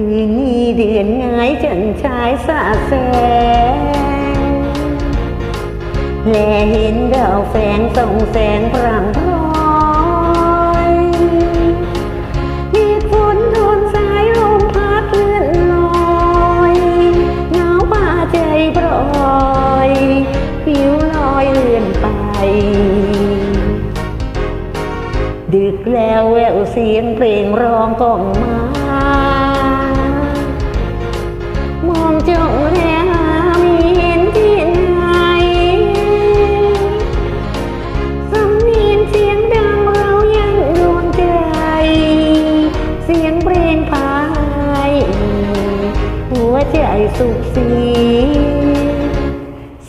คืนนี้เดือนง่ายจันชายสาแสงและเห็นดาวแฝงส่องแสงพรางพรอยมีฝนโดนสายลมพัดเลื่อนลอยหนาวป่าใจปล่อยผิวลอยเลื่อนไป ดึกแล้วแววเสียงเพลงร้องก้องมา วใจสุขสี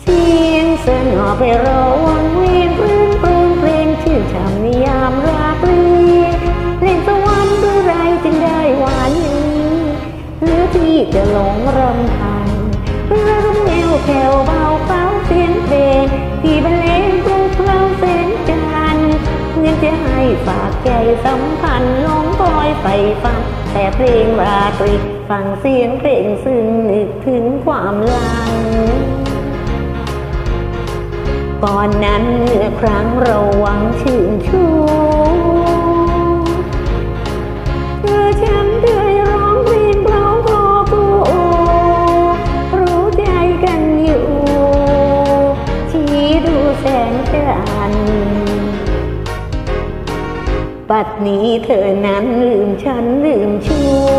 เสียงสนอไปรอวังเวียนเพลงเพลงเพลงชื่อชำนิยามราบเรียนเล่นสวรรค์ด้วยไรจึงได้หวานนี้หรือที่จะหลงรำพันเรื่อรุ่งแนวแถว นจะให้ฝากใจสัมพันธ์ลงปลอยไปฟังแต่เพลงราตรีฟังเสียงเพลงซึ่งนึกถึงความหลังก่อนนั้นเมื่อครั้งเราหวังชื่นชูเธอฉันเคยร้องเพลงเพราะพอกูรู้ใจกันอยู่ชี้ดูแสงจันทร์ ปัดนี้เธอนั้นลืมฉันลืมชั่ว